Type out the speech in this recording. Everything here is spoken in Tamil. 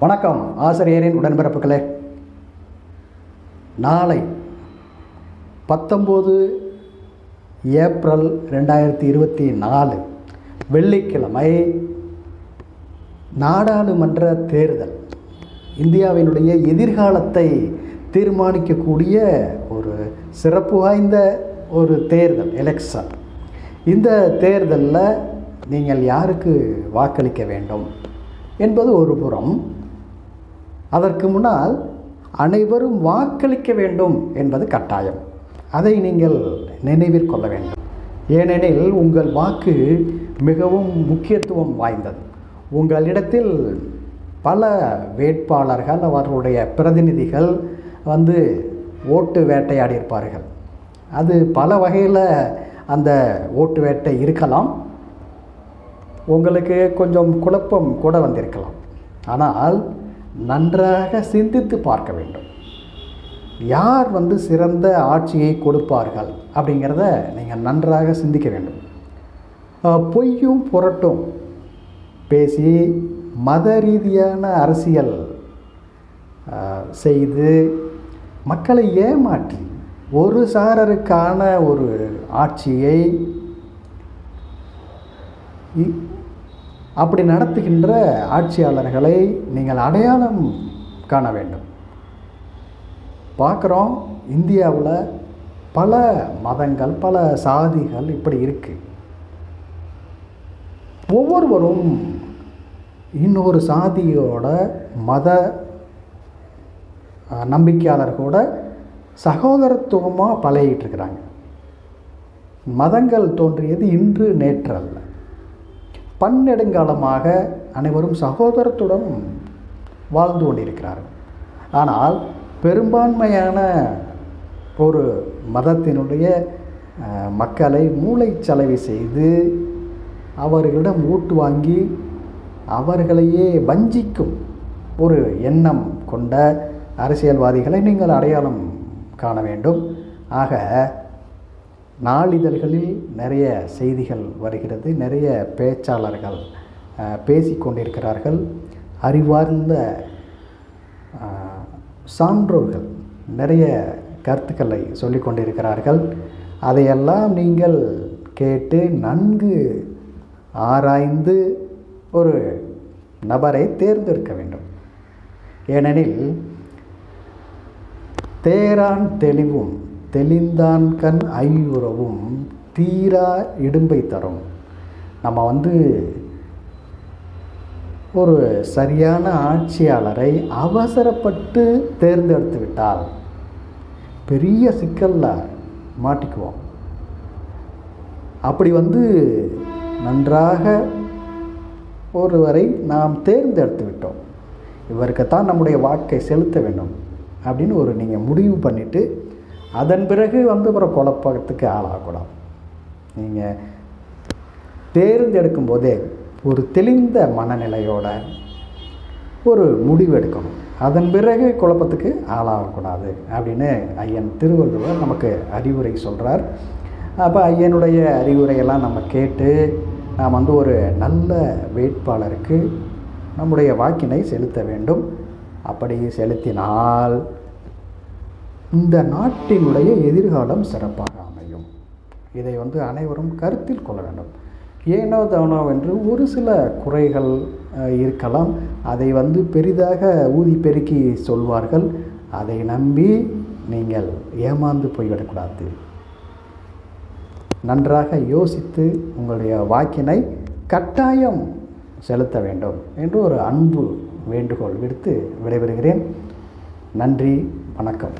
வணக்கம் ஆசிரியரின் உடன்பிறப்புகளே. நாளை பத்தொம்போது ஏப்ரல் ரெண்டாயிரத்தி இருபத்தி நாலு வெள்ளிக்கிழமை நாடாளுமன்ற தேர்தல். இந்தியாவினுடைய எதிர்காலத்தை தீர்மானிக்கக்கூடிய ஒரு சிறப்பு வாய்ந்த ஒரு தேர்தல் எலெக்ஷன் இந்த தேர்தலில் நீங்கள் யாருக்கு வாக்களிக்க வேண்டும் என்பது ஒரு புறம் அதற்கு முன்னால் அனைவரும் வாக்களிக்க வேண்டும் என்பது கட்டாயம். அதை நீங்கள் நினைவில் கொள்ள வேண்டும். ஏனெனில் உங்கள் வாக்கு மிகவும் முக்கியத்துவம் வாய்ந்தது. உங்களிடத்தில் பல வேட்பாளர்கள் அவர்களுடைய பிரதிநிதிகள் வந்து ஓட்டு வேட்டையாடி இருப்பார்கள் அது பல வகையில் அந்த ஓட்டு வேட்டை இருக்கலாம். உங்களுக்கு கொஞ்சம் குழப்பம் கூட வந்திருக்கலாம். ஆனால் நன்றாக சிந்தித்து பார்க்க வேண்டும். யார் வந்து சிறந்த ஆட்சியை கொடுப்பார்கள் அப்படிங்கிறத நீங்கள் நன்றாக சிந்திக்க வேண்டும். பொய்யும் புரட்டும். பேசி மத ரீதியான அரசியல் செய்து மக்களை ஏமாற்றி ஒரு சாரருக்கான ஒரு ஆட்சியை இ- அப்படி நடத்துகின்ற ஆட்சியாளர்களை நீங்கள் அடையாளம் காண வேண்டும். பார்க்குறோம் இந்தியாவில் பல மதங்கள் பல சாதிகள் இப்படி இருக்குது ஒவ்வொருவரும் இன்னொரு சாதியோட மத நம்பிக்கையாளர் கூட சகோதரத்துவமாக பழகிட்டு இருக்கிறாங்க. மதங்கள் தோன்றியது இன்று நேற்று அல்ல பன்னெடுங்காலமாக அனைவரும் சகோதரத்துடன் வாழ்ந்து கொண்டிருக்கிறார்கள். ஆனால் பெரும்பான்மையான ஒரு மதத்தினுடைய மக்களை மூளைச்சலவை செய்து அவர்களிடம் ஓட்டு வாங்கி அவர்களையே வஞ்சிக்கும் ஒரு எண்ணம் கொண்ட அரசியல்வாதிகளை நீங்கள் அடையாளம் காண வேண்டும். ஆக நாளிதழ்களில் நிறைய செய்திகள் வருகிறது நிறைய பேச்சாளர்கள் பேசி பேசிக்கொண்டிருக்கிறார்கள். அறிவார்ந்த சான்றோர்கள் நிறைய கருத்துக்களை சொல்லிக் கொண்டிருக்கிறார்கள் அதையெல்லாம் நீங்கள் கேட்டு நன்கு ஆராய்ந்து ஒரு நபரை தேர்ந்தெடுக்க வேண்டும். ஏனெனில் தேரான் தெளிவும் தெளிந்தான் கண் ஐயுறவும் தீரா இடும்பை தரும். நம்ம வந்து ஒரு சரியான ஆட்சியாளரை அவசரப்பட்டு தேர்ந்தெடுத்து விட்டால் பெரிய சிக்கலில் மாட்டிக்குவோம். அப்படி வந்து நன்றாக ஒருவரை நாம் தேர்ந்தெடுத்து விட்டோம். இவருக்கு தான் நம்முடைய வாக்கை செலுத்த வேண்டும் அப்படின்னு ஒரு நீங்கள் முடிவு பண்ணிவிட்டு அதன் பிறகு வந்து அப்புறம் குழப்பத்துக்கு ஆளாகக்கூடாது நீங்கள் தேர்ந்தெடுக்கும் போதே ஒரு தெளிந்த மனநிலையோட ஒரு முடிவு எடுக்கணும் அதன் பிறகு குழப்பத்துக்கு ஆளாகக்கூடாது அப்படின்னு ஐயன் திருவள்ளுவர் நமக்கு அறிவுரை சொல்கிறார் அப்போ ஐயனுடைய அறிவுரையெல்லாம் நம்ம கேட்டு நாம் வந்து ஒரு நல்ல வேட்பாளருக்கு நம்முடைய வாக்கினை செலுத்த வேண்டும். அப்படி செலுத்தினால் இந்த நாட்டினுடைய எதிர்காலம் சிறப்பாக அமையும் இதை வந்து அனைவரும் கருத்தில் கொள்ள வேண்டும். ஏனோ தானோ என்று ஒரு சில குறைகள் இருக்கலாம். அதை வந்து பெரிதாக ஊதி பெருக்கி சொல்வார்கள். அதை நம்பி நீங்கள் ஏமாந்து போய்விடக்கூடாது. நன்றாக யோசித்து உங்களுடைய வாக்கினை கட்டாயம் செலுத்த வேண்டும் என்று ஒரு அன்பு வேண்டுகோள் விடுத்து விடைபெறுகிறேன். நன்றி வணக்கம்.